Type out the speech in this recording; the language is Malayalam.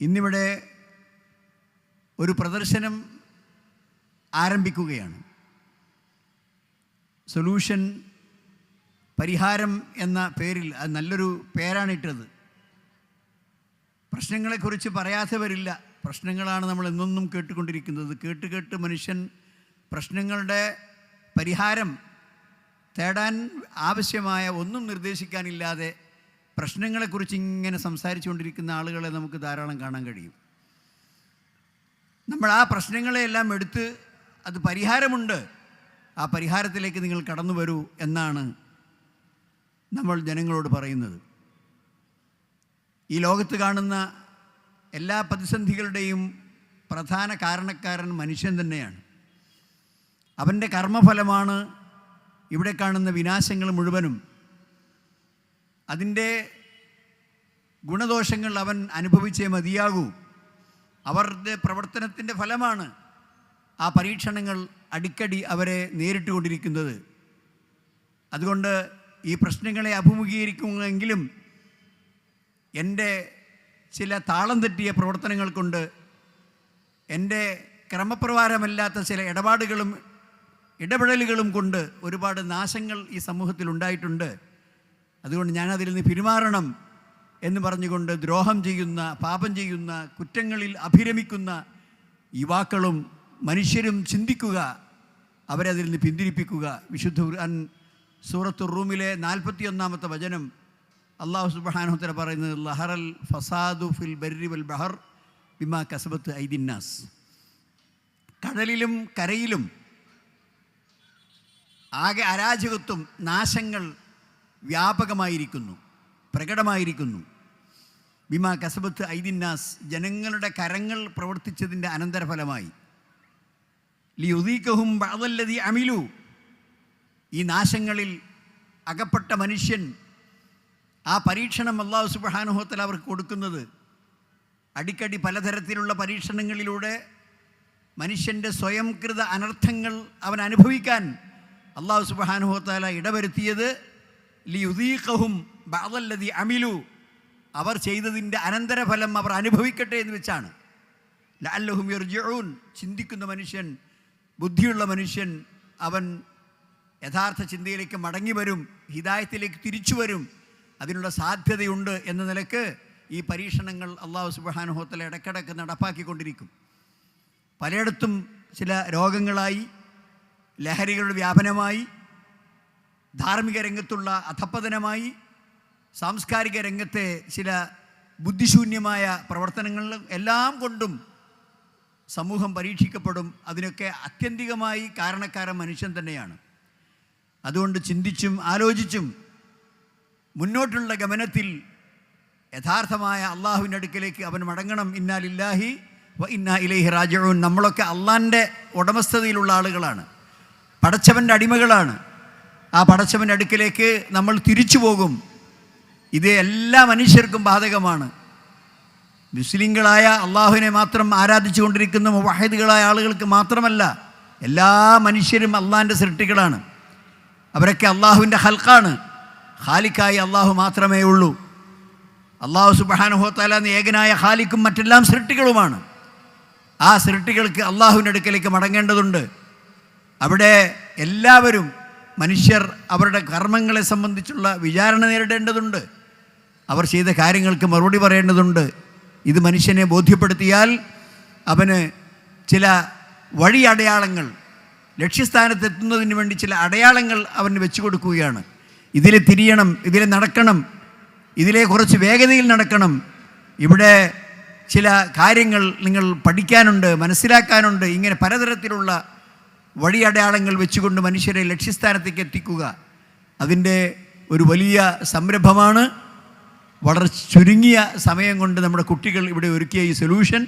ഇന്നിവിടെ ഒരു പ്രദർശനം ആരംഭിക്കുകയാണ്. സൊല്യൂഷൻ പരിഹാരം എന്ന പേരിൽ അത് നല്ലൊരു പേരാണിട്ടത് പ്രശ്നങ്ങളെക്കുറിച്ച് പറയാത്തവരില്ല പ്രശ്നങ്ങളാണ് നമ്മൾ എന്നൊന്നും കേട്ടുകൊണ്ടിരിക്കുന്നത്. കേട്ട് കേട്ട് മനുഷ്യൻ പ്രശ്നങ്ങളുടെ പരിഹാരം തേടാൻ ആവശ്യമായ ഒന്നും നിർദ്ദേശിക്കാനില്ലാതെ പ്രശ്നങ്ങളെക്കുറിച്ച് ഇങ്ങനെ സംസാരിച്ചുകൊണ്ടിരിക്കുന്ന ആളുകളെ നമുക്ക് ധാരാളം കാണാൻ കഴിയും. നമ്മൾ ആ പ്രശ്നങ്ങളെയെല്ലാം എടുത്ത് അത് പരിഹാരമുണ്ട്. ആ പരിഹാരത്തിലേക്ക് നിങ്ങൾ കടന്നു വരൂ എന്നാണ് നമ്മൾ ജനങ്ങളോട് പറയുന്നത്. ഈ ലോകത്ത് കാണുന്ന എല്ലാ പ്രതിസന്ധികളുടെയും പ്രധാന കാരണക്കാരൻ മനുഷ്യൻ തന്നെയാണ്. അവന്റെ കർമ്മഫലമാണ് ഇവിടെ കാണുന്ന വിനാശങ്ങൾ മുഴുവനും. അതിന്റെ ഗുണദോഷങ്ങൾ അവൻ അനുഭവിച്ചേ മതിയാകൂ. അവരുടെ പ്രവർത്തനത്തിന്റെ ഫലമാണ് ആ പരീക്ഷണങ്ങൾ അടിക്കടി അവരെ നേരിട്ട് കൊണ്ടിരിക്കുന്നത് അതുകൊണ്ട് ഈ പ്രശ്നങ്ങളെ അഭിമുഖീകരിക്കുമെങ്കിലും എന്റെ ചില താളം തെറ്റിയ പ്രവർത്തനങ്ങൾ കൊണ്ട് എന്റെ ക്രമപ്രകാരമല്ലാത്ത ചില ഇടപാടുകളും ഇടപെടലുകളും കൊണ്ട് ഒരുപാട് നാശങ്ങൾ ഈ സമൂഹത്തിൽ ഉണ്ടായിട്ടുണ്ട്. അതുകൊണ്ട് ഞാനതിൽ നിന്ന് പിന്മാറണം എന്ന് പറഞ്ഞുകൊണ്ട് ദ്രോഹം ചെയ്യുന്ന പാപം ചെയ്യുന്ന കുറ്റങ്ങളിൽ അഭിരമിക്കുന്ന യുവാക്കളും മനുഷ്യരും ചിന്തിക്കുക അവരെ അതിൽ നിന്ന് പിന്തിരിപ്പിക്കുക. വിശുദ്ധ ഖുർആൻ സൂറത്തു റൂമിലെ നാൽപ്പത്തിയൊന്നാമത്തെ വചനം അള്ളാഹു സുബാനുത്തര പറയുന്നത് ലഹറൽ ഫസാദു ഫിൽ ബർരി വൽ ബഹർ ബിമാ കസബത്ത് ഐദിന്നാസ് കടലിലും കരയിലും ആകെ അരാജകത്വം നാശങ്ങൾ വ്യാപകമായിരിക്കുന്നു പ്രകടമായിരിക്കുന്നു. ബിമാ കസബത്ത് ഐദിന്നാസ് ജനങ്ങളുടെ കരങ്ങൾ പ്രവർത്തിച്ചതിന്റെ അനന്തരഫലമായി. ലിയുദീക്കഹും ബഅദല്ലദി അമിലു. ഈ നാശങ്ങളിൽ അകപ്പെട്ട മനുഷ്യൻ ആ പരീക്ഷണം അള്ളാഹു സുബാനുഹോത്തൽ അവർക്ക് കൊടുക്കുന്നത് അടിക്കടി പലതരത്തിലുള്ള പരീക്ഷണങ്ങളിലൂടെ മനുഷ്യന്റെ സ്വയംകൃത അനർത്ഥങ്ങൾ അവൻ അനുഭവിക്കാൻ അള്ളാഹു സുബാനുഹോത്താല ഇടവരുത്തിയത് ലിയുദീഖഹും അമിലു. അവർ ചെയ്തതിന്റെ അനന്തരഫലം അവർ അനുഭവിക്കട്ടെ എന്ന് വെച്ചാണ്. ലഅല്ലഹും യർജിഊൻ. ചിന്തിക്കുന്ന മനുഷ്യൻ ബുദ്ധിയുള്ള മനുഷ്യൻ അവൻ യഥാർത്ഥ ചിന്തയിലേക്ക് മടങ്ങി വരും ഹിദായത്തിലേക്ക് തിരിച്ചു വരും. അതിനുള്ള സാധ്യതയുണ്ട് എന്ന നിലയ്ക്ക് ഈ പരീക്ഷണങ്ങൾ അള്ളാഹു സുബാനുഹോത്തല ഇടക്കിടക്ക് നടപ്പാക്കിക്കൊണ്ടിരിക്കും. പലയിടത്തും ചില രോഗങ്ങളായി ലഹരികളുടെ വ്യാപനമായി ധാർമ്മിക രംഗത്തുള്ള അധപ്പതനമായി സാംസ്കാരിക രംഗത്തെ ചില ബുദ്ധിശൂന്യമായ പ്രവർത്തനങ്ങളിലും എല്ലാം കൊണ്ടും സമൂഹം പരീക്ഷിക്കപ്പെടും. അതിനൊക്കെ അത്യന്തികമായി കാരണക്കാരൻ മനുഷ്യൻ തന്നെയാണ്. അതുകൊണ്ട് ചിന്തിച്ചും ആലോചിച്ചും മുന്നോട്ടുള്ള ഗമനത്തിൽ യഥാർത്ഥമായ അള്ളാഹുവിന്റെ അടുക്കിലേക്ക് അവൻ മടങ്ങണം. ഇന്നാലില്ലാഹി വ ഇന്നാ ഇലൈഹി രാജവും നമ്മളൊക്കെ അള്ളാന്റെ ഉടമസ്ഥതയിലുള്ള ആളുകളാണ്. പടച്ചവന്റെ അടിമകളാണ്. ആ പടച്ചവന്റെ അടുക്കിലേക്ക് നമ്മൾ തിരിച്ചു പോകും. ഇത് എല്ലാ മനുഷ്യർക്കും ബാധകമാണ്. മുസ്ലിങ്ങളായ അള്ളാഹുവിനെ മാത്രം ആരാധിച്ചു കൊണ്ടിരിക്കുന്ന വാഹിദുകളായ ആളുകൾക്ക് മാത്രമല്ല എല്ലാ മനുഷ്യരും അള്ളാഹിന്റെ സൃഷ്ടികളാണ്. അവരൊക്കെ അള്ളാഹുവിന്റെ ഹൽക്കാണ് ഖാലിക്കായി അള്ളാഹു മാത്രമേ ഉള്ളൂ. അള്ളാഹു സുബാനുഹോത്താല എന്ന ഏകനായ ഖാലിക്കും മറ്റെല്ലാം സൃഷ്ടികളുമാണ്. ആ സൃഷ്ടികൾക്ക് അള്ളാഹുവിന്റെ അടുക്കലേക്ക് മടങ്ങേണ്ടതുണ്ട്. അവിടെ എല്ലാവരും മനുഷ്യർ അവരുടെ കർമ്മങ്ങളെ സംബന്ധിച്ചുള്ള വിചാരണ നേരിടേണ്ടതുണ്ട്. അവർ ചെയ്ത കാര്യങ്ങൾക്ക് മറുപടി പറയേണ്ടതുണ്ട്. ഇത് മനുഷ്യനെ ബോധ്യപ്പെടുത്തിയാൽ അവന് ചില വഴി അടയാളങ്ങൾ ലക്ഷ്യസ്ഥാനത്തെത്തുന്നതിന് വേണ്ടി ചില അടയാളങ്ങൾ അവന് വെച്ചു കൊടുക്കുകയാണ്. ഇതിൽ തിരിയണം ഇതിൽ നടക്കണം ഇതിലെ കുറച്ച് വേഗതയിൽ നടക്കണം. ഇവിടെ ചില കാര്യങ്ങൾ നിങ്ങൾ പഠിക്കാനുണ്ട് മനസ്സിലാക്കാനുണ്ട്. ഇങ്ങനെ പലതരത്തിലുള്ള വഴിയടയാളങ്ങൾ വെച്ചുകൊണ്ട് മനുഷ്യരെ ലക്ഷ്യസ്ഥാനത്തേക്ക് എത്തിക്കുക അതിന്റെ ഒരു വലിയ സംരംഭമാണ്. വളരെ ചുരുങ്ങിയ സമയം കൊണ്ട് നമ്മുടെ കുട്ടികൾ ഇവിടെ ഒരുക്കിയ ഈ സൊല്യൂഷൻ